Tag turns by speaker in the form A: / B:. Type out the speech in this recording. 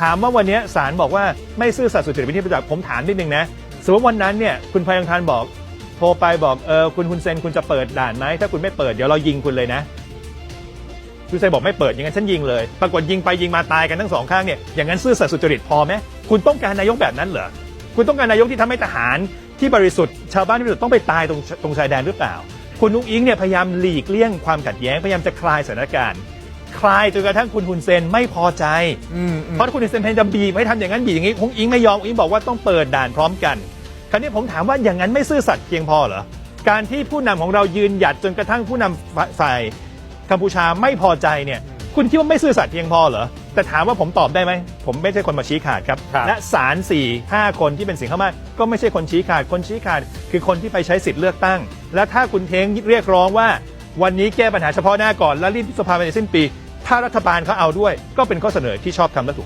A: ถามว่าวันนี้ศาลบอกว่าไม่ซื่อสัตย์สุจริตเป็นที่ประจักษ์ผมถามนิดนึงนะสมมติวันนั้นเนี่ยคุณพยังทานบอก โทรไปบอกเออคุณคุณเซนคุณจะเปิดด่านไหมถ้าคุณไม่เปิดเดี๋ยวเรายิงคุณเลยนะคุณเซนบอกไม่เปิดอย่างนั้นฉันยิงเลย ปรากฏยิงไปยิงมาตายกันทั้งสองข้างเนี่ยอย่างนั้นซื่อสัตย์สุจริตพอไหมคุณต้องการนายกแบบนั้นเหรอคุณต้องการนายกที่ทำให้ทหารที่บริสุทธิ์ชาวบ้านที่บริสุทธิ์ต้องไปตายตรงตรงชายแดนหรือเปล่า คุณนุ้งอิงเนี่ยพยายามหลีกเลี่ยงความขัดแย้งพยายามจะคลายสถานการณ์ คลายจนกระทั่งคุณฮุนเซนไม่พอใจ
B: อืมอืม
A: เพราะคุณฮุนเซนพยายามจะบีบให้ทำอย่างนั้นบีบอย่างนี้คงอิงไม่ยอมอิงบอกว่าต้องเปิดด่านพร้อมกัน คราวนี้ผมถามว่าอย่างนั้นไม่ซื่อสัตย์เพียงพอเหรอ การที่ผู้นำของเรายืนหยัดจนกระทั่งผู้นำฝ่ายกัมพูชาไม่พอใจเนี่ย คุณคิดว่าไม่ซื่อสัตย์เพียงพอเหรอ แต่ถามว่าผมตอบได้ไหม ผมไม่ใช่คนมาชี้ขาดครับ
B: ครับ
A: และศาลสี่ห้าคนที่เป็นสิ่งเข้ามาก็ไม่ใช่คนชี้ขาด คนชี้ขาด คือคนที่ไปใช้สิทธิ์เลือกตั้ง และถ้าคุณเทงเรียกร้องว่า วันนี้แก้ปัญหาเฉพาะหน้าก่อน แล้วรีบสภาภายในสิ้นปี ถ้ารัฐบาลเขาเอาด้วยก็เป็นข้อเสนอที่ชอบทำและถูก